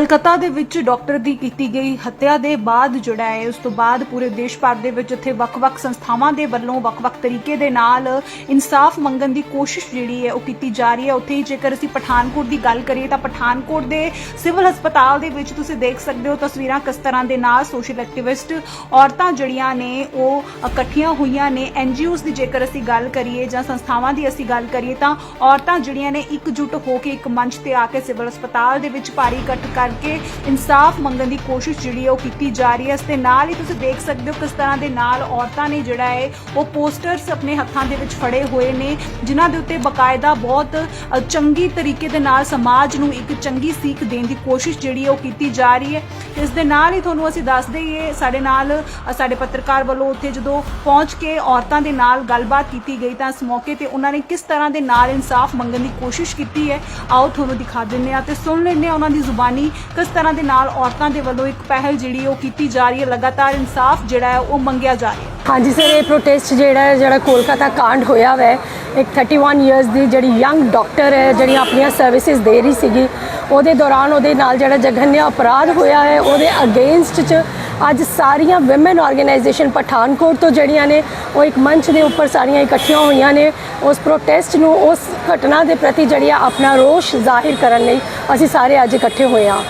ਕਲਕੱਤਾ ਦੇ ਵਿੱਚ ਡਾਕਟਰ ਦੀ ਕੀਤੀ ਗਈ ਹੱਤਿਆ ਦੇ ਬਾਅਦ ਜਿਹੜਾ ਹੈ, ਉਸ ਤੋਂ ਬਾਅਦ ਪੂਰੇ ਦੇਸ਼ ਭਰ ਦੇ ਵਿੱਚ ਇੱਥੇ ਵੱਖ-ਵੱਖ ਸੰਸਥਾਵਾਂ ਦੇ ਵੱਲੋਂ ਵੱਖ-ਵੱਖ ਤਰੀਕੇ ਦੇ ਨਾਲ ਇਨਸਾਫ ਮੰਗਣ ਦੀ ਕੋਸ਼ਿਸ਼ ਜਿਹੜੀ ਹੈ, ਉਹ ਕੀਤੀ ਜਾ ਰਹੀ ਹੈ। ਉੱਥੇ ਹੀ ਜੇਕਰ ਅਸੀਂ ਪਠਾਨਕੋਟ ਦੀ ਗੱਲ ਕਰੀਏ ਤਾਂ ਪਠਾਨਕੋਟ ਦੇ ਸਿਵਲ ਹਸਪਤਾਲ ਦੇ ਵਿੱਚ ਤੁਸੀਂ ਦੇਖ ਸਕਦੇ ਹੋ ਤਸਵੀਰਾਂ ਕਿਸ ਤਰ੍ਹਾਂ ਦੇ ਨਾਲ ਸੋਸ਼ਲ ਐਕਟਿਵਿਸਟ ਔਰਤਾਂ ਜਿਹੜੀਆਂ ਨੇ, ਉਹ ਇਕੱਠੀਆਂ ਹੋਈਆਂ ਨੇ। ਐਨਜੀਓਜ਼ ਦੀ ਜੇਕਰ ਅਸੀਂ ਗੱਲ ਕਰੀਏ ਜਾਂ ਸੰਸਥਾਵਾਂ ਦੀ ਅਸੀਂ ਗੱਲ ਕਰੀਏ ਤਾਂ ਔਰਤਾਂ ਜਿਹੜੀਆਂ ਨੇ ਇਕਜੁੱਟ ਹੋ ਕੇ ਇੱਕ ਮੰਚ ਤੇ ਆ ਕੇ ਸਿਵਲ ਹਸਪਤਾਲ ਦੇ ਵਿੱਚ ਭਾਰੀ ਇਕੱਠ ਕਰ ਕਰਕੇ ਇਨਸਾਫ ਮੰਗਣ ਦੀ ਕੋਸ਼ਿਸ਼ ਜਿਹੜੀ ਹੈ ਉਹ ਕੀਤੀ ਜਾ ਰਹੀ ਹੈ। ਇਸ ਦੇ ਨਾਲ ਹੀ ਤੁਸੀਂ ਦੇਖ ਸਕਦੇ ਹੋ ਕਿਸ ਤਰ੍ਹਾਂ ਦੇ ਨਾਲ ਔਰਤਾਂ ਨੇ ਜਿਹੜਾ ਹੈ, ਉਹ ਪੋਸਟਰਸ ਆਪਣੇ ਹੱਥਾਂ ਦੇ ਵਿੱਚ ਫੜੇ ਹੋਏ ਨੇ, ਜਿਨ੍ਹਾਂ ਦੇ ਉੱਤੇ ਬਕਾਇਦਾ ਬਹੁਤ ਚੰਗੀ ਤਰੀਕੇ ਦੇ ਨਾਲ ਸਮਾਜ ਨੂੰ ਇੱਕ ਚੰਗੀ ਸੀਖ ਦੇਣ ਦੀ ਕੋਸ਼ਿਸ਼ ਜਿਹੜੀ ਹੈ ਉਹ ਕੀਤੀ ਜਾ ਰਹੀ ਹੈ। ਇਸ ਦੇ ਨਾਲ ਹੀ ਤੁਹਾਨੂੰ ਅਸੀਂ ਦੱਸ ਦਈਏ, ਸਾਡੇ ਨਾਲ ਸਾਡੇ ਪੱਤਰਕਾਰ ਵੱਲੋਂ ਉੱਥੇ ਜਦੋਂ ਪਹੁੰਚ ਕੇ ਔਰਤਾਂ ਦੇ ਨਾਲ ਗੱਲਬਾਤ ਕੀਤੀ ਗਈ ਤਾਂ ਇਸ ਮੌਕੇ ਤੇ ਉਹਨਾਂ ਨੇ ਕਿਸ ਤਰ੍ਹਾਂ ਦੇ ਨਾਲ ਇਨਸਾਫ ਮੰਗਣ ਦੀ ਕੋਸ਼ਿਸ਼ ਕੀਤੀ ਹੈ, ਆਓ ਤੁਹਾਨੂੰ ਦਿਖਾ ਦਿੰਨੇ ਆ ਤੇ ਸੁਣ ਲੈਂਦੇ ਹਾਂ ਉਹਨਾਂ ਦੀ ਜ਼ੁਬਾਨੀ ਕਿਸ ਤਰ੍ਹਾਂ ਦੇ ਨਾਲ ਔਰਤਾਂ ਦੇ ਵੱਲੋਂ ਇੱਕ ਪਹਿਲ ਜਿਹੜੀ ਉਹ ਕੀਤੀ ਜਾ ਰਹੀ ਹੈ? ਲਗਾਤਾਰ ਇਨਸਾਫ ਜਿਹੜਾ ਹੈ ਉਹ ਮੰਗਿਆ ਜਾ ਰਿਹਾ ਹੈ। ਹਾਂਜੀ ਸਰ, ਇਹ ਪ੍ਰੋਟੈਸਟ ਜਿਹੜਾ ਹੈ, ਜਿਹੜਾ ਕੋਲਕਾਤਾ ਕਾਂਡ ਹੋਇਆ ਵੈ, ਇੱਕ 31 ਇਅਰਸ ਦੀ ਜਿਹੜੀ ਯੰਗ ਡਾਕਟਰ ਹੈ, ਜਿਹੜੀ ਆਪਣੀਆਂ ਸਰਵਿਸਿਜ਼ ਦੇ ਰਹੀ ਸੀਗੀ, ਉਹਦੇ ਦੌਰਾਨ ਉਹਦੇ ਨਾਲ ਜਿਹੜਾ ਜঘਨਿਆ ਅਪਰਾਧ ਹੋਇਆ ਹੈ, ਉਹਦੇ ਅਗੇਂਸਟ ਚ ਅੱਜ ਸਾਰੀਆਂ ਔਮਨ ਆਰਗੇਨਾਈਜੇਸ਼ਨ ਪਠਾਨਕੋਟ ਤੋਂ ਜਿਹੜੀਆਂ ਨੇ ਉਹ ਇੱਕ ਮੰਚ ਦੇ ਉੱਪਰ ਸਾਰੀਆਂ ਇਕੱਠੀਆਂ ਹੋਈਆਂ ਨੇ। ਉਸ ਪ੍ਰੋਟੈਸਟ ਨੂੰ ਉਸ ਘਟਨਾ ਦੇ ਪ੍ਰਤੀ ਜਿਹੜੀ ਆ ਆਪਣਾ ਰੋਸ਼ ਜ਼ਾਹਿਰ ਕਰਨ ਲਈ ਅਸੀਂ ਸਾਰੇ ਅੱਜ ਇਕੱਠੇ ਹੋਏ ਹਾਂ।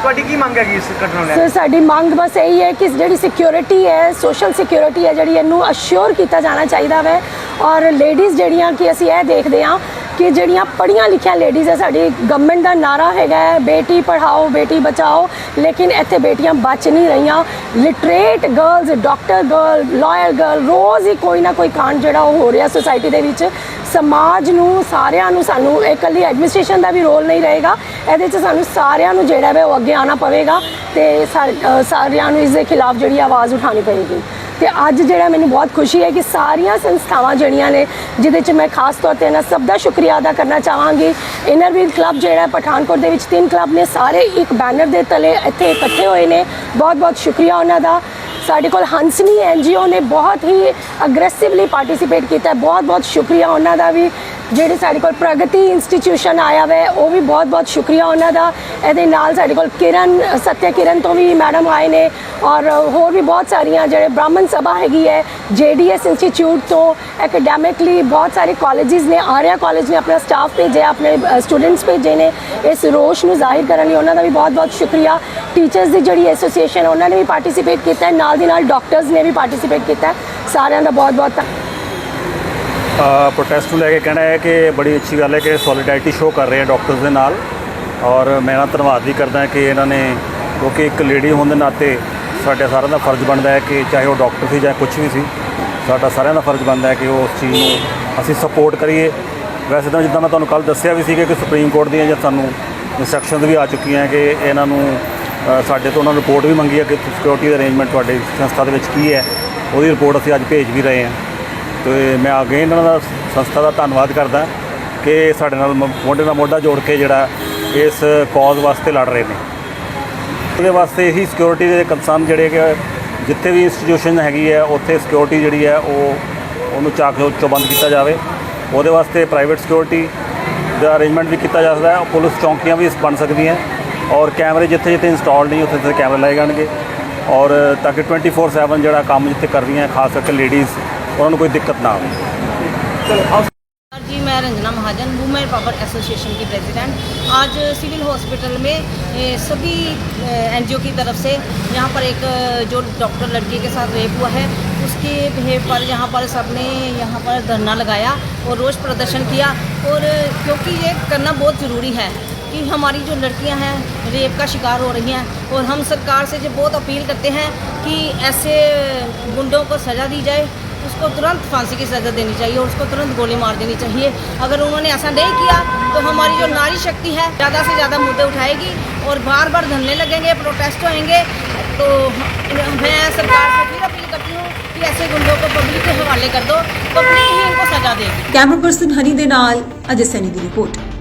ਤੁਹਾਡੀ ਕੀ ਮੰਗ ਹੈਗੀ ਇਸ ਘਟਨਾ ਨੂੰ ਸਰ ਸਾਡੀ ਮੰਗ ਬਸ ਇਹੀ ਹੈ ਕਿ ਜਿਹੜੀ ਸਿਕਿਉਰਿਟੀ ਹੈ ਸੋਸ਼ਲ ਸਿਕਿਉਰਿਟੀ ਹੈ ਜਿਹੜੀ ਇਹਨੂੰ ਅਸ਼ੋਰ ਕੀਤਾ ਜਾਣਾ ਚਾਹੀਦਾ ਵੈ। ਔਰ ਲੇਡੀਜ਼ ਜਿਹੜੀਆਂ ਕਿ ਅਸੀਂ ਇਹ ਦੇਖਦੇ ਹਾਂ ਕਿ ਜਿਹੜੀਆਂ ਪੜ੍ਹੀਆਂ ਲਿਖੀਆਂ ਲੇਡੀਜ਼ ਹੈ ਸਾਡੀ ਗਵਰਨਮੈਂਟ ਦਾ ਨਾਰਾ ਹੈਗਾ ਹੈ, ਬੇਟੀ ਪੜ੍ਹਾਓ, ਬੇਟੀ ਬਚਾਓ, ਲੇਕਿਨ ਇੱਥੇ ਬੇਟੀਆਂ ਬਚ ਨਹੀਂ ਰਹੀਆਂ। Literate girls doctor girl lawyer girl ਰੋਜ਼ ਹੀ ਕੋਈ ਨਾ ਕੋਈ ਕਾਂਡ ਜਿਹੜਾ ਉਹ ਹੋ ਰਿਹਾ ਸੋਸਾਇਟੀ ਦੇ ਵਿੱਚ। ਸਮਾਜ ਨੂੰ, ਸਾਰਿਆਂ ਨੂੰ ਸਾਨੂੰ ਇਕੱਲੀ ਐਡਮਿਨਿਸਟ੍ਰੇਸ਼ਨ ਦਾ ਵੀ ਰੋਲ ਨਹੀਂ ਰਹੇਗਾ। ਇਹਦੇ 'ਚ ਸਾਨੂੰ ਸਾਰਿਆਂ ਨੂੰ ਜਿਹੜਾ ਹੈ ਉਹ ਅੱਗੇ ਆਉਣਾ ਪਵੇਗਾ ਤੇ ਸਾ- ਸਾਰਿਆਂ ਨੂੰ ਇਸ ਦੇ ਖਿਲਾਫ ਜਿਹੜੀ ਆਵਾਜ਼ ਉਠਾਉਣੀ ਪਵੇਗੀ। ਤੇ ਅੱਜ ਜਿਹੜਾ ਮੈਨੂੰ ਬਹੁਤ ਖੁਸ਼ੀ ਹੈ ਕਿ ਸਾਰੀਆਂ ਸੰਸਥਾਵਾਂ ਜਿਹੜੀਆਂ ਨੇ, ਜਿਹਦੇ 'ਚ ਮੈਂ ਖਾਸ ਤੌਰ ਤੇ ਇਹਨਾਂ ਸਭ ਦਾ ਸ਼ੁਕਰੀਆ ਅਦਾ ਕਰਨਾ ਚਾਹਾਂਗੀ। ਇਨਰਵੀਲ ਕਲੱਬ ਜਿਹੜਾ ਪਠਾਨਕੋਟ ਦੇ ਵਿੱਚ, ਤਿੰਨ ਕਲੱਬ ਨੇ ਸਾਰੇ ਇੱਕ ਬੈਨਰ ਦੇ ਤਲੇ ਇੱਥੇ ਇਕੱਠੇ ਹੋਏ ਨੇ। ਬਹੁਤ ਬਹੁਤ ਸ਼ੁਕਰੀਆ ਉਹਨਾਂ ਦਾ। ਸਾਡੇ ਕੋਲ ਹੰਸਨੀ ਐਨਜੀਓ ਨੇ ਬਹੁਤ ਹੀ ਅਗਰੈਸਿਵਲੀ ਪਾਰਟਿਸਿਪੇਟ ਕੀਤਾ ਬਹੁਤ ਬਹੁਤ ਸ਼ੁਕਰੀਆ ਉਹਨਾਂ ਦਾ ਵੀ। ਜਿਹੜੇ ਸਾਡੇ ਕੋਲ ਪ੍ਰਗਤੀ ਇੰਸਟੀਟਿਊਸ਼ਨ ਆਇਆ ਵੇ, ਉਹ ਵੀ ਬਹੁਤ ਬਹੁਤ ਸ਼ੁਕਰੀਆ ਉਹਨਾਂ ਦਾ। ਇਹਦੇ ਨਾਲ ਸਾਡੇ ਕੋਲ ਕਿਰਨ, ਸਤਿਆ ਕਿਰਨ ਤੋਂ ਵੀ ਮੈਡਮ ਆਏ ਨੇ ਔਰ ਹੋਰ ਵੀ ਬਹੁਤ ਸਾਰੀਆਂ ਜਿਹੜੇ ਬ੍ਰਾਹਮਣ ਸਭਾ ਹੈਗੀ ਹੈ ਜੀਡੀਐਸ ਇੰਸਟੀਚਿਊਟ ਤੋਂ ਐਕੈਡੈਮਿਕਲੀ ਬਹੁਤ ਸਾਰੇ ਕਾਲਜਿਸ ਨੇ, ਆਰਿਆ ਕਾਲਜ ਨੇ ਆਪਣਾ ਸਟਾਫ ਭੇਜਿਆ, ਆਪਣੇ ਸਟੂਡੈਂਟਸ ਭੇਜੇ ਨੇ। ਇਸ ਰੋਸ਼ ਨੂੰ ਜ਼ਾਹਿਰ ਕਰਨ ਲਈ ਉਹਨਾਂ ਦਾ ਵੀ ਬਹੁਤ ਬਹੁਤ ਸ਼ੁਕਰੀਆ। ਟੀਚਰਸ ਦੀ ਜਿਹੜੀ ਐਸੋਸੀਏਸ਼ਨ ਉਹਨਾਂ ਨੇ ਵੀ ਪਾਰਟਿਸਿਪੇਟ ਕੀਤਾ ਨਾਲ ਦੀ ਨਾਲ ਡਾਕਟਰਸ ਨੇ ਵੀ ਪਾਰਟਿਸਿਪੇਟ ਕੀਤਾ ਸਾਰਿਆਂ ਦਾ ਬਹੁਤ ਬਹੁਤ ਧੰਨਵਾਦ ਪ੍ਰੋਟੈਸਟ ਨੂੰ ਲੈ ਕੇ ਕਹਿਣਾ ਹੈ ਕਿ ਬੜੀ ਅੱਛੀ ਗੱਲ ਹੈ ਕਿ ਸੋਲੀਡੈਰਿਟੀ ਸ਼ੋਅ ਕਰ ਰਹੇ ਆ ਡਾਕਟਰਸ ਦੇ ਨਾਲ ਔਰ ਮੈਂ ਨਾ ਧੰਨਵਾਦ ਵੀ ਕਰਦਾ ਕਿ ਇਹਨਾਂ ਨੇ ਕਿਉਂਕਿ ਇੱਕ ਲੇਡੀ ਹੋਣ ਦੇ ਨਾਤੇ ਸਾਡੇ ਸਾਰਿਆਂ ਦਾ ਫਰਜ਼ ਬਣਦਾ ਹੈ ਕਿ ਚਾਹੇ ਉਹ ਡਾਕਟਰ ਸੀ ਜਾਂ ਕੁਝ ਵੀ ਸੀ, ਸਾਡਾ ਸਾਰਿਆਂ ਦਾ ਫਰਜ਼ ਬਣਦਾ ਹੈ ਕਿ ਉਹ ਉਸ ਚੀਜ਼ ਨੂੰ ਅਸੀਂ ਸਪੋਰਟ ਕਰੀਏ। ਵੈਸੇ ਤਾਂ ਜਿੱਦਾਂ ਮੈਂ ਤੁਹਾਨੂੰ ਕੱਲ ਦੱਸਿਆ ਵੀ ਸੀਗਾ ਕਿ ਸੁਪਰੀਮ ਕੋਰਟ ਦੀਆਂ ਜਾਂ ਸਾਨੂੰ ਇਨਸਟਰਕਸ਼ਨਸ ਵੀ ਆ ਚੁੱਕੀਆਂ ਕਿ ਇਹਨਾਂ ਨੂੰ ਸਾਡੇ ਤੋਂ ਉਹਨਾਂ ਨੂੰ ਰਿਪੋਰਟ ਵੀ ਮੰਗੀ ਹੈ ਕਿ ਸਿਕਿਉਰਿਟੀ ਦੇ ਅਰੇਂਜਮੈਂਟ ਤੁਹਾਡੇ ਸੰਸਥਾ ਦੇ ਵਿੱਚ ਕੀ ਹੈ, ਉਹਦੀ ਰਿਪੋਰਟ ਅਸੀਂ ਅੱਜ ਭੇਜ ਵੀ ਰਹੇ ਹਾਂ। ਤੇ ਮੈਂ ਅੱਗੇ ਇਹਨਾਂ ਦਾ ਸੰਸਥਾ ਦਾ ਧੰਨਵਾਦ ਕਰਦਾ ਕਿ ਸਾਡੇ ਨਾਲ ਮ- ਮੋਢੇ ਨਾਲ ਮੋਢਾ ਜੋੜ ਕੇ ਜਿਹੜਾ ਇਸ ਕਾਜ਼ ਵਾਸਤੇ ਲੜ ਰਹੇ ਨੇ। ਉਹਦੇ ਵਾਸਤੇ ਇਹੀ ਸਿਕਿਉਰਿਟੀ ਦੇ ਕੰਸਰਨ ਜਿਹੜੇ ਕਿ ਜਿੱਥੇ ਵੀ ਇੰਸਟੀਟਿਊਸ਼ਨ ਹੈਗੀ ਹੈ, ਉੱਥੇ ਸਿਕਿਉਰਿਟੀ ਜਿਹੜੀ ਹੈ ਉਹ, ਉਹਨੂੰ ਚਾਕ ਚੋਂ ਬੰਦ ਕੀਤਾ ਜਾਵੇ। ਉਹਦੇ ਵਾਸਤੇ ਪ੍ਰਾਈਵੇਟ ਸਿਕਿਉਰਿਟੀ ਦਾ ਅਰੇਂਜਮੈਂਟ ਵੀ ਕੀਤਾ ਜਾ ਸਕਦਾ ਹੈ। ਪੁਲਿਸ ਚੌਂਕੀਆਂ ਵੀ ਬਣ ਸਕਦੀਆਂ ਔਰ ਕੈਮਰੇ ਜਿੱਥੇ ਜਿੱਥੇ ਇੰਸਟਾਲ ਨਹੀਂ ਉੱਥੇ ਉੱਥੇ ਕੈਮਰੇ ਲਾਏ ਜਾਣਗੇ। ਔਰ ਤਾਂ ਕਿ 24/7 ਜਿਹੜਾ ਕੰਮ ਜਿੱਥੇ ਕਰ ਰਹੀਆਂ, ਖਾਸ ਕਰਕੇ ਲੇਡੀਜ਼ और उन्हें कोई दिक्कत ना हो। जी, मैं Ranjana Mahajan women power association की प्रेसिडेंट। आज सिविल हॉस्पिटल में सभी एनजीओ की तरफ़ से यहाँ पर एक, जो डॉक्टर लड़की के साथ रेप हुआ है, उसके बिहेव पर, यहाँ पर सबने यहाँ पर धरना लगाया और रोष प्रदर्शन किया। और क्योंकि ये करना बहुत ज़रूरी है कि हमारी जो लड़कियाँ हैं, रेप का शिकार हो रही हैं। और हम सरकार से जो बहुत अपील करते हैं कि ऐसे गुंडों को सज़ा दी जाए उसको तुरंत फांसी की सजा देनी चाहिए और उसको तुरंत गोली मार देनी चाहिए। अगर उन्होंने ऐसा नहीं किया तो हमारी जो नारी शक्ति है, ज़्यादा से ज़्यादा मुद्दे उठाएगी और बार बार धरने लगेंगे प्रोटेस्ट होंगे तो मैं सरकार से फिर अपील करती हूँ कि ऐसे गुंडों को पब्लिक के हवाले कर दो पब्लिक ही इनको सजा देगी। कैमरा पर्सन हनी दे अजय सैनी की रिपोर्ट